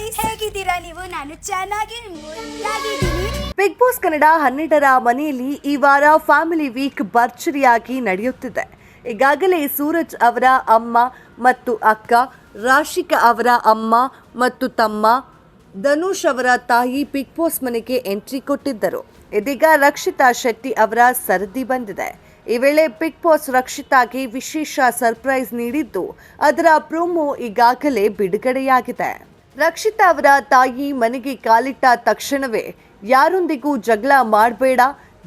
Guys ಹೇಗಿದ್ದೀರಾ ನೀವು? ನಾನು ಚೆನ್ನಾಗಿ ಬಿಗ್ ಬಾಸ್ ಕನ್ನಡ ಹನ್ನೆರಡರ ಮನೆಯಲ್ಲಿ ಈ ವಾರ ಫ್ಯಾಮಿಲಿ ವೀಕ್ ಭರ್ಜರಿಯಾಗಿ ನಡೆಯುತ್ತಿದೆ. ಈಗಾಗಲೇ ಸೂರಜ್ ಅವರ ಅಮ್ಮ ಮತ್ತು ಅಕ್ಕ ರಾಶಿಕಾ ಅವರ ಅಮ್ಮ ಮತ್ತು ತಮ್ಮ ಧನುಷ್ ಅವರ ತಾಯಿ ಬಿಗ್ ಬಾಸ್ ಮನೆಗೆ ಎಂಟ್ರಿ ಕೊಟ್ಟಿದ್ದರು. ಇದೀಗ ರಕ್ಷಿತಾ ಶೆಟ್ಟಿ ಅವರ ಸರದಿ ಬಂದಿದೆ. ಈ ವೇಳೆ ಬಿಗ್ ಬಾಸ್ ರಕ್ಷಿತಾಗೆ ವಿಶೇಷ ಸರ್ಪ್ರೈಸ್ ನೀಡಿದ್ದು ಅದರ ಪ್ರೋಮೋ ಈಗಾಗಲೇ ಬಿಡುಗಡೆಯಾಗಿದೆ. ರಕ್ಷಿತಾ ಅವರ ತಾಯಿ ಮನೆಗೆ ಕಾಲಿಟ್ಟ ತಕ್ಷಣವೇ ಯಾರೊಂದಿಗೂ ಜಗಳ ಮಾಡಬೇಡ,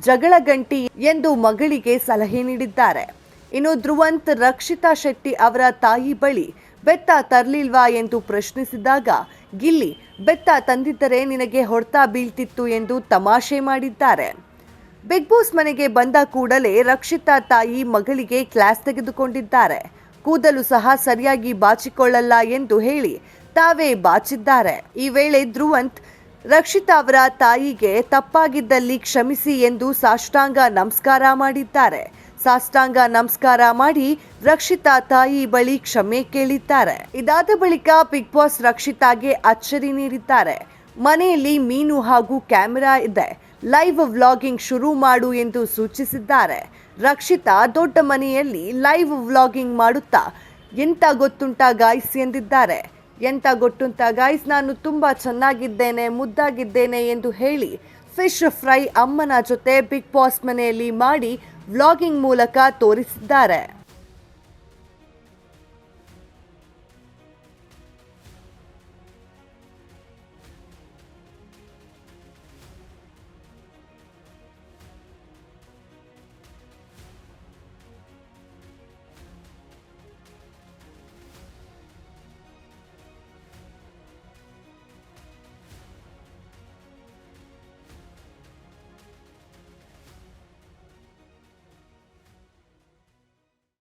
ಜಗಳ ಗಂಟಿ ಎಂದು ಮಗಳಿಗೆ ಸಲಹೆ ನೀಡಿದ್ದಾರೆ. ಇನ್ನು ಧ್ರುವಂತ್, ರಕ್ಷಿತಾ ಶೆಟ್ಟಿ ಅವರ ತಾಯಿ ಬಳಿ ಬೆತ್ತ ತರಲಿಲ್ವಾ ಎಂದು ಪ್ರಶ್ನಿಸಿದಾಗ, ಗಿಲ್ಲಿ, ಬೆತ್ತ ತಂದಿದ್ದರೆ ನಿನಗೆ ಹೊಡೆತ ಬೀಳ್ತಿತ್ತು ಎಂದು ತಮಾಷೆ ಮಾಡಿದ್ದಾರೆ. ಬಿಗ್ ಬಾಸ್ ಮನೆಗೆ ಬಂದ ಕೂಡಲೇ ರಕ್ಷಿತಾ ತಾಯಿ ಮಗಳಿಗೆ ಕ್ಲಾಸ್ ತೆಗೆದುಕೊಂಡಿದ್ದಾರೆ. ಕೂದಲು ಸಹ ಸರಿಯಾಗಿ ಬಾಚಿಕೊಳ್ಳಲ್ಲ ಎಂದು ಹೇಳಿ ತಾವೇ ಬಾಚಿದ್ದಾರೆ. ಈ ವೇಳೆ ಧ್ರುವಂತ್, ರಕ್ಷಿತಾ ಅವರ ತಾಯಿಗೆ ತಪ್ಪಾಗಿದ್ದಲ್ಲಿ ಕ್ಷಮಿಸಿ ಎಂದು ಸಾಷ್ಟಾಂಗ ನಮಸ್ಕಾರ ಮಾಡಿದ್ದಾರೆ. ಸಾಷ್ಟಾಂಗ ನಮಸ್ಕಾರ ಮಾಡಿ ರಕ್ಷಿತಾ ತಾಯಿ ಬಳಿ ಕ್ಷಮೆ ಕೇಳಿದ್ದಾರೆ. ಇದಾದ ಬಳಿಕ ಬಿಗ್ ಬಾಸ್ ರಕ್ಷಿತಾಗೆ ಅಚ್ಚರಿ ನೀಡಿದ್ದಾರೆ. ಮನೆಯಲ್ಲಿ ಮೀನು ಹಾಗೂ ಕ್ಯಾಮೆರಾ ಇದೆ. ಲೈವ್ ವ್ಲಾಗಿಂಗ್ ಶುರು ಮಾಡು ಎಂದು ಸೂಚಿಸಿದ್ದಾರೆ. ರಕ್ಷಿತಾ ದೊಡ್ಡ ಮನೆಯಲ್ಲಿ ಲೈವ್ ವ್ಲಾಗಿಂಗ್ ಮಾಡುತ್ತಾ ಎಂತ ಗೊತ್ತುಂಟ ಗಾಯ್ಸ್ ಎಂದಿದ್ದಾರೆ. ಎಂತ ಗೊತ್ತುಂಟ ಗಾಯ್ಸ್ ನಾನು ತುಂಬಾ ಚೆನ್ನಾಗಿದ್ದೇನೆ, ಮುದ್ದಾಗಿದ್ದೇನೆ ಎಂದು ಹೇಳಿ ಫಿಶ್ ಫ್ರೈ ಅಮ್ಮನ ಜೊತೆ ಬಿಗ್ ಬಾಸ್ ಮನೆಯಲ್ಲಿ ಮಾಡಿ ವ್ಲಾಗಿಂಗ್ ಮೂಲಕ ತೋರಿಸಿದ್ದಾರೆ.